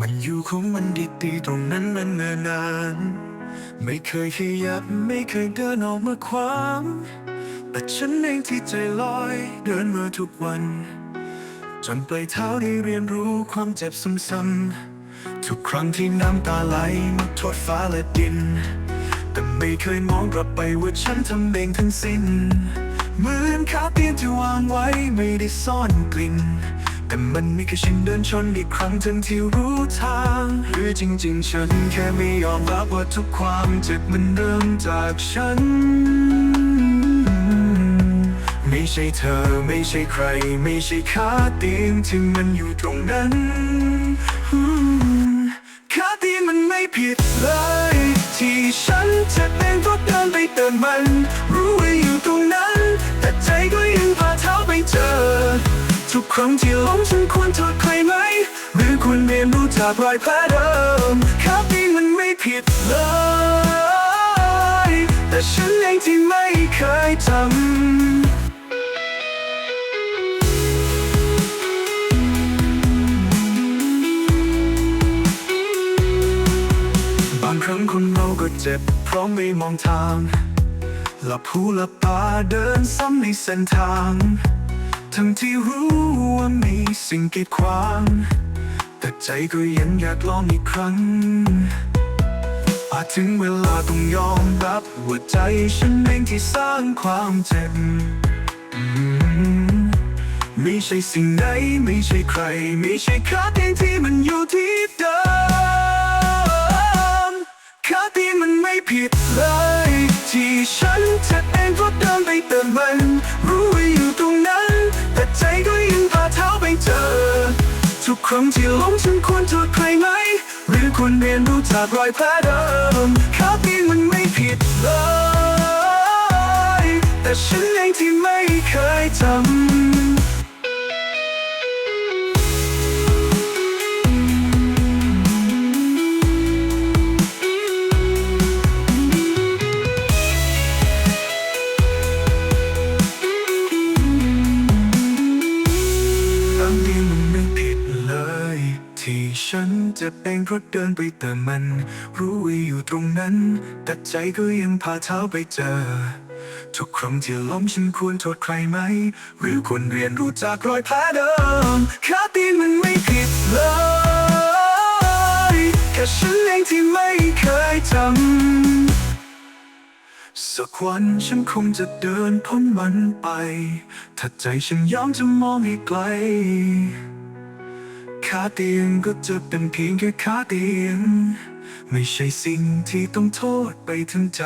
มันอยู่ของมันดีๆตรงนั้นมันเนิ่นนาน ไม่เคยขยับไม่เคยเดินออกมาขวางแต่ฉันเองที่ใจลอย เดินมาทุกวัน จนปลายเท้าได้เรียนรู้ความเจ็บซ้ำๆทุกครั้งที่น้ำตาไหลมาโทษฟ้าและดิน แต่ไม่เคยมองกลับไปว่าฉันทำเองทั้งสิ้นเหมือนขาเตียนที่วางไว้ไม่ได้ซ่อนกลิ่น แต่มันมีแค่ฉันเดินชนอีกครั้งทั้งที่รู้ทาง หรือจริงๆ ฉันแค่ไม่ยอมรับว่าทุกความเจ็บมันเริ่มจากฉัน ไม่ใช่เธอไม่ใช่ใคร ไม่ใช่ขาเตียงที่มันอยู่ตรงนั้นขาเตียงมันไม่ผิดเลย ที่ฉันจะเป็นเพราะเดินไปเติมมัน รู้ว่าอยู่ตรงนั้น ทุกครั้งที่ล้มฉันควรโทษใครไหม หรือควรเรียนรู้จากรอยแผลเดิมขาเตีมันไม่ผิดเลย แต่ฉันเองที่ไม่เคยทำบางครั้งคนเราก็เจ็บ เพราะไม่มองทางหลับหูหลับตาเดินซ้ำในเส้นทาง ทั้งที่รู้ว่ามีสิ่งกีดขวาง แต่ใจก็ยังอยากลองอีกครั้ง อาจถึงเวลาต้องยอมรับว่าใจฉันเองที่สร้างความเจ็บไม่ใช่สิ่งใดไม่ใช่ใคร ไม่ใช่ขาเตียงที่มันอยู่ที่เดิมขาตียงมันไม่ผิดเลยที่ฉันเจ็บเองเพราะเดินไปเติมมัน ครั้งที่ล้มฉันควรโทษใครไหม หรือควรเรียนรู้จากรอยแผลเดิมคราวนี้มันไม่ผิดเลย แต่ฉันเอง จะเองเพราะเดินไปเติมมัน รู้ว่าอยู่ตรงนั้น แต่ใจก็ยังพาเท้าไปเจอ ทุกครั้งที่ล้มฉันควรโทษใครไหม หรือควรเรียนรู้จากรอยแผลเดิมขาตีนมันไม่ผิดเลยแค่ฉันเองที่ไม่เคยทำสักวันฉันคงจะเดินพ้นมันไป ถ้าใจฉันยอมจะมองให้ไกล ขาเตียงก็จะเป็นเพียงแค่ขาเตียง ไม่ใช่สิ่งที่ต้องโทษไปทั้งใจ